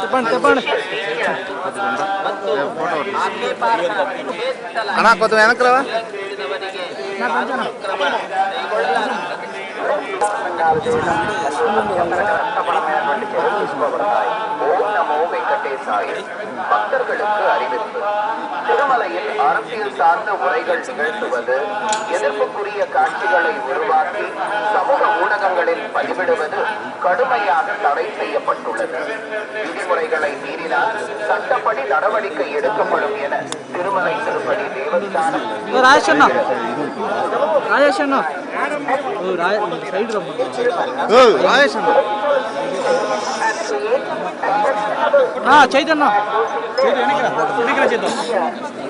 ತಿಪ್ಪಣ್ಣ ತಿಪ್ಪಣ್ಣ ಅಣ್ಣ ಕೊತ್ತ ವೆನಕ್ರವ ಭಕ್ತர்களுக்கு அறிவிப்பு அரசியல் சார்ந்த உரைகள் நிகழ்த்துவது எதிர்ப்புக்குரிய காட்சிகளை உருவாக்கி சமூக ஊடகங்களில் பதிவிடுவது கடுமையாக தடை செய்யப்பட்டுள்ளது. விதிமுறைகளை மீறினால் சட்டப்படி நடவடிக்கை எடுக்கப்படும் என திருமலை திருப்பதி தேவஸ்தானம் ஆ சைதண்ணா சைதன் நினைக்கிறேன் நினைக்கிறேன் சைதன்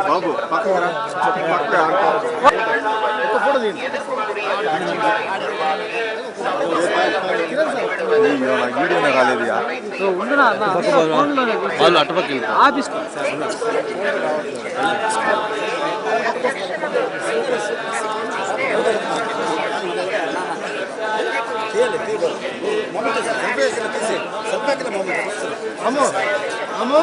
బాబు వీడియోనే రాలేదు వాళ్ళు అటుపక్క ఆఫీస్ అమ్మో.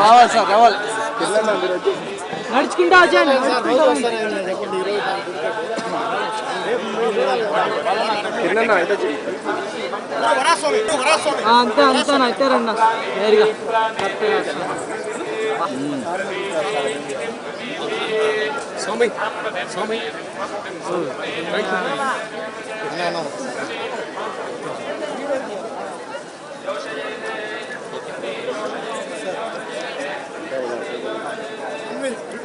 రావాలి సార్ రావాలి నడుచుకుంటా వచ్చాను నడుచుకుంటా తిన్నా అయితే చెయ్యి. ఆ, అంతే అంతే అయితే రండి నేరుగా కరెక్ట్గా ఆడికి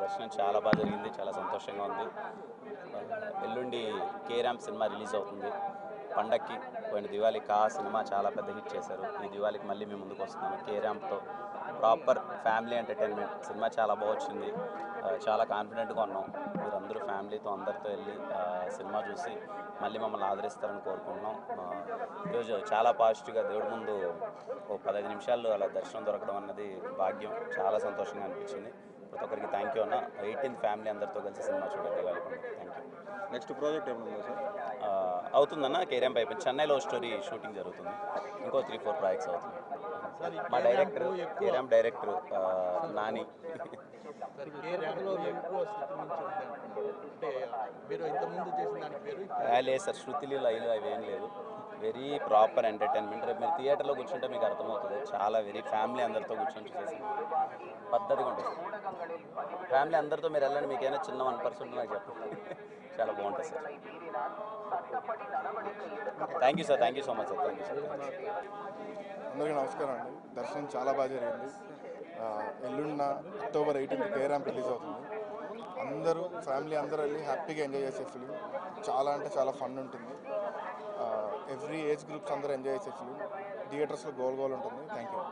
దర్శనం చాలా బాగా జరిగింది చాలా సంతోషంగా ఉంది. ఎల్లుండి కే ర్యాంప్ సినిమా రిలీజ్ అవుతుంది. పండక్కి పోయిన దివాళీకి ఆ సినిమా చాలా పెద్ద హిట్ చేశారు. ఈ దివాళీకి మళ్ళీ మేము ముందుకు వస్తున్నాము. కే ర్యాంప్తో ప్రాపర్ ఫ్యామిలీ ఎంటర్టైన్మెంట్. సినిమా చాలా బాగా వచ్చింది. చాలా కాన్ఫిడెంట్గా ఉన్నాం. మీరందరూ ఫ్యామిలీతో అందరితో వెళ్ళి సినిమా చూసి మళ్ళీ మమ్మల్ని ఆదరిస్తారని కోరుకుంటున్నాం. ఈరోజు చాలా పాజిటివ్గా దేవుడి ముందు ఓ పదహైదు నిమిషాల్లో అలా దర్శనం దొరకడం అన్నది భాగ్యం. చాలా సంతోషంగా అనిపించింది. ప్రతి ఒక్కరికి థ్యాంక్ యూ అన్న. ఎయిటీన్త్ ఫ్యామిలీ అందరితో కలిసి సినిమా చూడండి థ్యాంక్ యూ నెక్స్ట్ ప్రాజెక్ట్ ఏమైనా ఉందా సార్? అవుతుందన్న కేరియం అయిపోయింది చెన్నైలో స్టోరీ షూటింగ్ జరుగుతుంది. ఇంకో త్రీ ఫోర్ ప్రాజెక్ట్స్ అవుతుంది మా డైరెక్టర్ కేరియం డైరెక్టర్ నాని. లేదు సార్ శృతిలు లైలు అవి ఏం లేదు వెరీ ప్రాపర్ ఎంటర్టైన్మెంట్. రేపు మీరు థియేటర్లో కూర్చుంటే మీకు అర్థమవుతుంది. చాలా వెరీ ఫ్యామిలీ అందరితో కూర్చొని చూసేసి. పద్ధతిగా ఉంటుంది ఫ్యామిలీ అందరితో మీరు వెళ్ళండి మీకు ఏమైనా చిన్న వన్ పర్సెంట్ నాకు చెప్పండి. చాలా బాగుంటుంది sir. Thank you sir thank you so much sir thank you sir అందరికీ నమస్కారం అండి. దర్శనం చాలా బాగా జరిగింది. ఎల్లుండిన అక్టోబర్ ఎయిటీన్త్ కేరామ్ రిలీజ్ అవుతుంది. అందరూ ఫ్యామిలీ అందరూ వెళ్ళి హ్యాపీగా ఎంజాయ్ చేసే ఫిలిం. చాలా అంటే చాలా ఫన్ ఉంటుంది. ఎవ్రీ ఏజ్ గ్రూప్స్ అందరూ ఎంజాయ్ చేసే ఫిలిం. థియేటర్స్లో గోల్ గోల్ ఉంటుంది. Thank you.